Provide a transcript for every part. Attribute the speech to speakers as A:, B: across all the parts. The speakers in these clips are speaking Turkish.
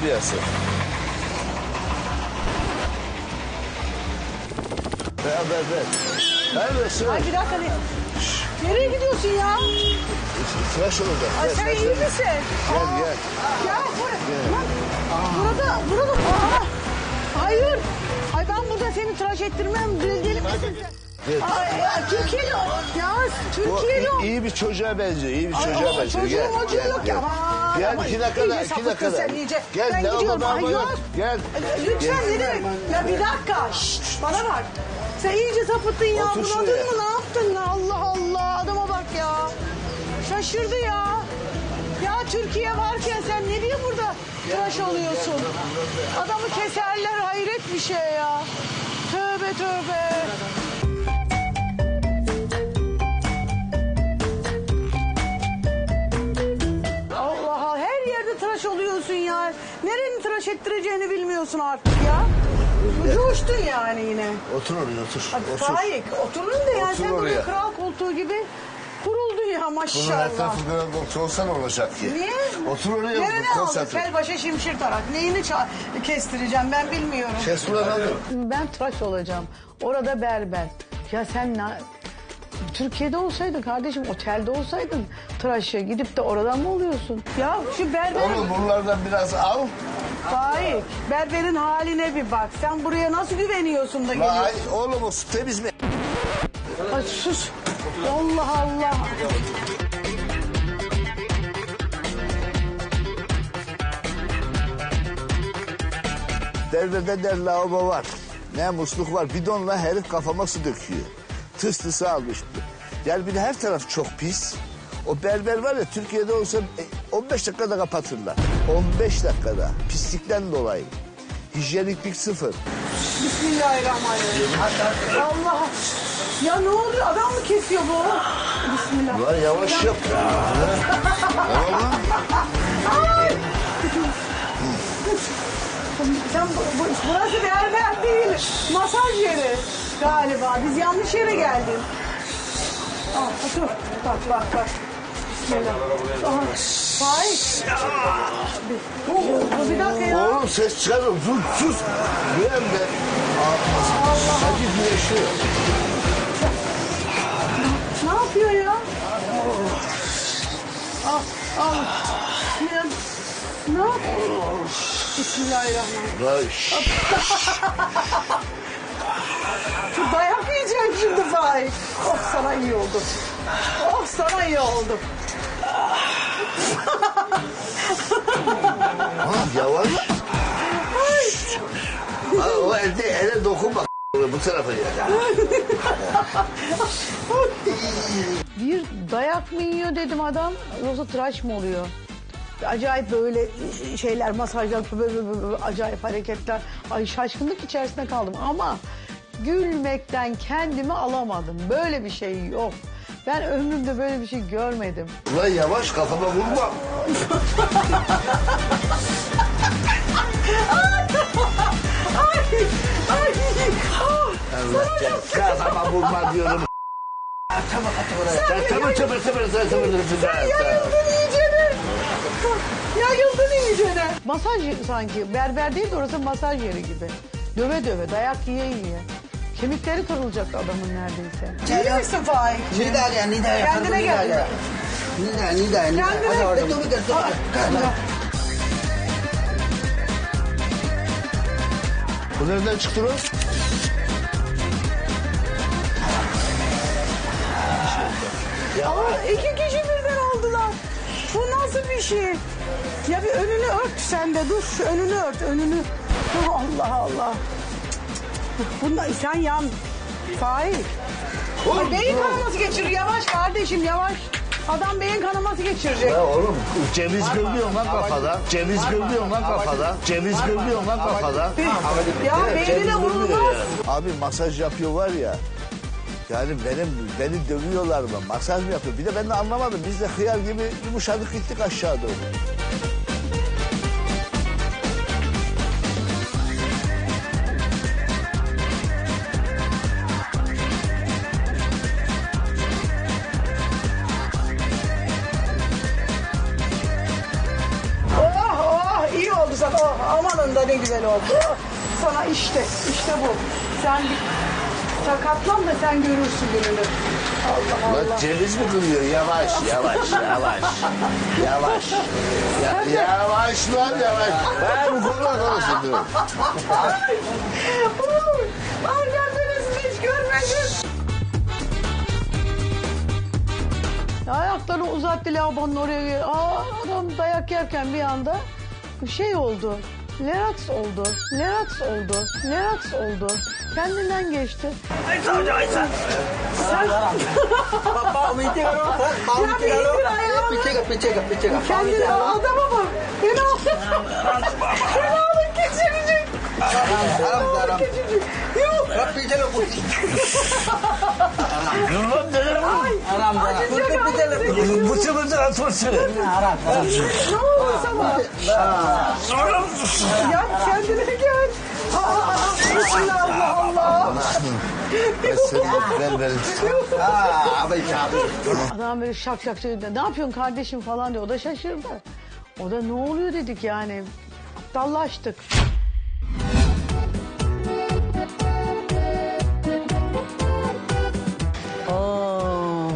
A: tesbihası. Ver ver ver. Ver ver sıra.
B: Ay bir dakika. ne- Nereye gidiyorsun ya?
A: Tıraş olacak.
B: Ay
A: Ver,
B: sen
A: ver,
B: iyi
A: ver.
B: misin?
A: Gel gel.
B: Gel buraya. Lan, Burada, burada. Aa, hayır. Ay ben burada seni tıraş ettirmem. Deli deli misin sen?
A: Gel.
B: Ay, ya, Türkiye'li. Ya
A: Bu
B: Türkiye'li. o.
A: iyi, iyi bir çocuğa benziyor. iyi bir
B: Ay,
A: çocuğa
B: ay,
A: benziyor.
B: çocuğun
A: Gel,
B: mocuğu
A: gel,
B: yok
A: gel.
B: ya. Aman,
A: Gel
B: aman.
A: iki dakika
B: İyice
A: iki
B: sapıttın sen iyice.
A: Gel,
B: Ben
A: ne
B: gidiyorum. Ay, yok.
A: yok? Gel.
B: Lütfen
A: Gel.
B: ne demek? Ya bir dakika. Şşt, bana bak. Sen iyice sapıttın ya.
A: Otur şuraya.
B: mı? Ne yaptın? Allah Allah. Adama bak ya. Şaşırdı ya. Ya Türkiye varken sen ne diye burada tıraş oluyorsun? Adamı keserler hayret bir şey ya. Tövbe tövbe. Ettireceğini bilmiyorsun artık ya. Coştun yani yine.
A: Otur oraya otur.
B: Hadi
A: otur.
B: Faik oturun da ya
A: Otur
B: sen böyle
A: oraya.
B: kral koltuğu gibi kuruldun ya
A: Bunun her
B: maşallah.
A: tarafı kadar doktor olsa ne olacak ki?
B: Niye?
A: Otur oraya
B: Nerene aldın?
A: konsantre.
B: Kel başa şimşir tarak. Neyini ça- kestireceğim ben bilmiyorum.
A: Kes buradan alın.
B: Ben tıraş olacağım. Orada berber. Ya sen ne... Türkiye'de olsaydın kardeşim, otelde olsaydın tıraşa gidip de oradan mı oluyorsun? Ya şu berber...
A: Oğlum bunlardan biraz al.
B: Faik, berberin haline bir bak. Sen buraya nasıl güveniyorsun da geliyorsun?
A: Vay oğlum o su temiz mi?
B: Ay sus. Allah Allah.
A: Derbede der lavabo var. Ne musluk var. Bidonla herif kafama su döküyor. Tıs tısı almış. Gel bir de her taraf çok pis. O berber var ya Türkiye'de olsa e, 15 dakikada kapatırlar. 15 dakikada. Pislikten dolayı. Hijyeniklik sıfır.
B: Bismillahirrahmanirrahim. Allah. Ya ne oluyor? Adam mı kesiyor bu? Bismillah.
A: Ulan yavaş yap ya. Oğlum.
B: Sen bu, bu- burası berber değil. Masaj yeri galiba. Biz yanlış yere geldik. Aa, otur. Bak bak bak. Bismillah. Aha. Faik. Bir, dakika ya.
A: Oğlum ses çıkarma. Sus sus. Güven be. Hadi güneşiyor.
B: Ne yapıyor ya? Al, al. Ne, ne yapıyor? Bismillahirrahmanirrahim.
A: Vay, şş.
B: Şu dayak yiyeceğim şimdi Faik. Oh sana iyi oldu. Oh sana iyi oldu.
A: Lan yavaş. Ha, o elde ele dokunma. Bu tarafa ya.
B: Bir dayak mı yiyor dedim adam yoksa tıraş mı oluyor? Acayip böyle şeyler, masajlar, böyle, böyle, böyle acayip hareketler. Ay şaşkınlık içerisinde kaldım ama gülmekten kendimi alamadım. Böyle bir şey yok. Ben ömrümde böyle bir şey görmedim.
A: Ulan yavaş kafama vurma.
B: Ay, ay, ah,
A: Allah kafama vurma diyorum. Tamam tamam tamam tamam tamam tamam tamam
B: Yayıldın iyicene. Yayıldın iyicene. Masaj sanki. Berber değil de orası masaj yeri gibi. Döve döve, dayak yiye yiye. Kemikleri kırılacak adamın neredeyse. İyi misin Faik?
C: Nida ya Nida ya.
B: Kendine gel.
C: Nida Nida Nida.
B: Kendine
C: Hadi orada
B: gel.
C: dur dur dur.
A: Bu nereden çıktı lan?
B: Aa, iki kişi birden oldular. Bu nasıl bir şey? Ya bir önünü ört sen de dur. Şu önünü ört, önünü. Allah Allah. Bunda sen yan. Faik. Ay, beyin kanaması geçirir. Yavaş kardeşim yavaş. Adam beyin kanaması geçirecek.
A: Ya oğlum ceviz kırılıyor lan kafada. Ceviz kırılıyor lan kafada. Ceviz kırılıyor lan kafada.
B: Ya
A: Evet,
B: beynine
A: ceviz
B: vurulmaz.
A: ya. Abi masaj yapıyor var ya. Yani benim beni dövüyorlar mı? Masaj mı yapıyor? Bir de ben de anlamadım. Biz de hıyar gibi yumuşadık gittik aşağı doğru.
B: Oh. Kafan da ne güzel oldu. Sana işte, işte bu. Sen bir sakatlan da sen görürsün gününü. Allah Allah.
A: Lan ceviz mi kırıyor? Yavaş, yavaş, yavaş. Yavaş. Ya, yavaş lan yavaş. Ben bu konuda konuşuyorum.
B: Uy, Ay ben böylesini hiç görmedim. Ayaklarını uzattı lavabonun oraya. Aa, adam dayak yerken bir anda şey oldu. Relax oldu. Relax oldu. Relax oldu. Kendinden geçti. Kendini adama bak. Beni alın. Beni alın geçirecek.
C: Haram haram.
B: Geçirecek. Yok.
C: Rap picek ke putih.
A: Dur lan dedim.
C: Haram haram. Putih picek ke putih.
A: Bu çımızı
B: Ne oldu sana? Ya kendine gel. Aa, aa, Allah Allah.
A: Ver verin.
C: Ah, abang cabut.
B: Adam böyle şak şak söyledi. Ne yapıyorsun kardeşim falan diyor. O da şaşırdı. O da ne oluyor dedik yani. Aptallaştık.
D: Oo,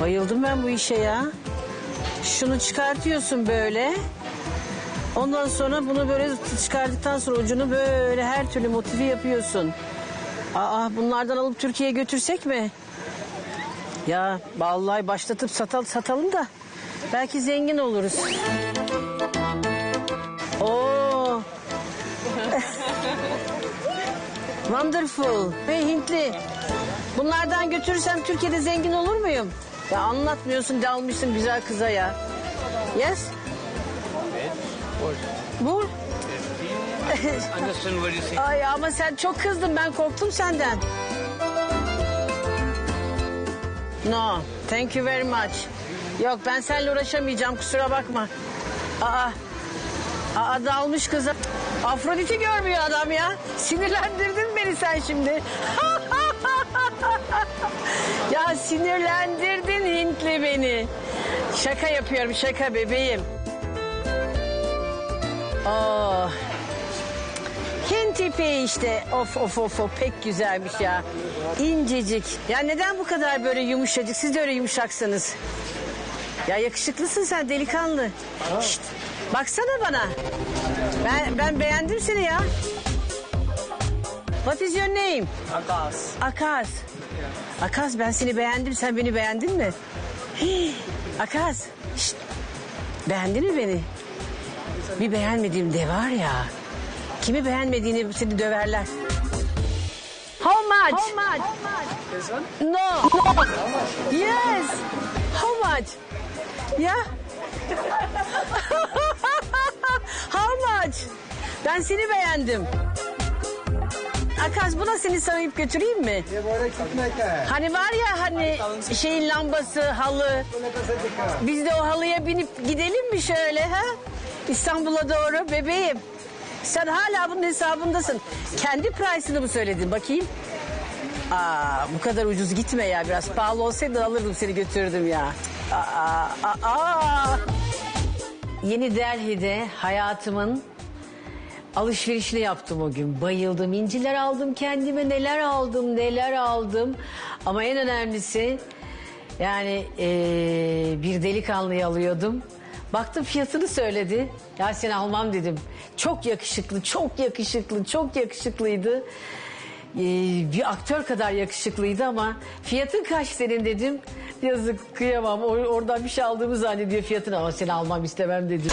D: bayıldım ben bu işe ya. Şunu çıkartıyorsun böyle. Ondan sonra bunu böyle çıkardıktan sonra ucunu böyle her türlü motifi yapıyorsun. Aa bunlardan alıp Türkiye'ye götürsek mi? Ya vallahi başlatıp satal satalım da belki zengin oluruz. Oo. Wonderful. Hey Hintli. Bunlardan götürürsem Türkiye'de zengin olur muyum? Ya anlatmıyorsun dalmışsın güzel kıza ya. Yes? Bu?
E: understand what you say.
D: Ay ama sen çok kızdın ben korktum senden. No, thank you very much. Yok ben seninle uğraşamayacağım kusura bakma. Aa, aa dalmış kıza. Afrodit'i görmüyor adam ya. Sinirlendirdin beni sen şimdi. ya sinirlendirdin Hintli beni. Şaka yapıyorum şaka bebeğim. Oh. Hint ipeği işte. Of of of of pek güzelmiş ya. İncecik. Ya neden bu kadar böyle yumuşacık? Siz de öyle yumuşaksınız. Ya yakışıklısın sen delikanlı. Şşt, baksana bana. Ben ben beğendim seni ya. What is your name?
E: Akas.
D: Akas. Akas ben seni beğendim. Sen beni beğendin mi? Hii, Akas. Şşt, beğendin mi beni? Bir beğenmediğim de var ya. Kimi beğenmediğini seni döverler. How much? How much? No. Yes. How much? Ya. How much? Ben seni beğendim. Akas buna seni sarayıp götüreyim mi?
C: Dia boleh kita ke?
D: Hani var ya hani şeyin lambası, halı. Biz de o halıya binip gidelim mi şöyle ha? İstanbul'a doğru bebeğim. Sen hala bunun hesabındasın. Kendi price'ını mı söyledin bakayım? Aa, bu kadar ucuz gitme ya biraz pahalı olsaydı alırdım seni götürdüm ya. Aa, aa, aa. Yeni Delhi'de hayatımın alışverişini yaptım o gün. Bayıldım. İnciler aldım kendime. Neler aldım, neler aldım. Ama en önemlisi yani eee, bir delikanlıyı alıyordum. Baktım fiyatını söyledi. Ya seni almam dedim. Çok yakışıklı, çok yakışıklı, çok yakışıklıydı. Eee, bir aktör kadar yakışıklıydı ama fiyatın kaç senin dedim. Yazık kıyamam. Or- Oradan bir şey aldığımı zannediyor fiyatını ama seni almam istemem dedim.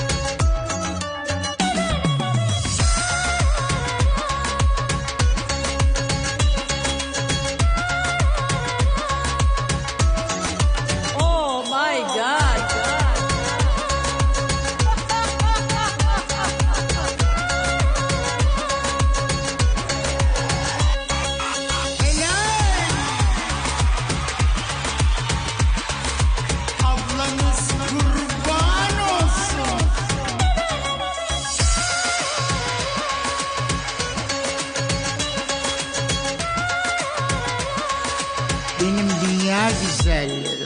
F: naves velhas.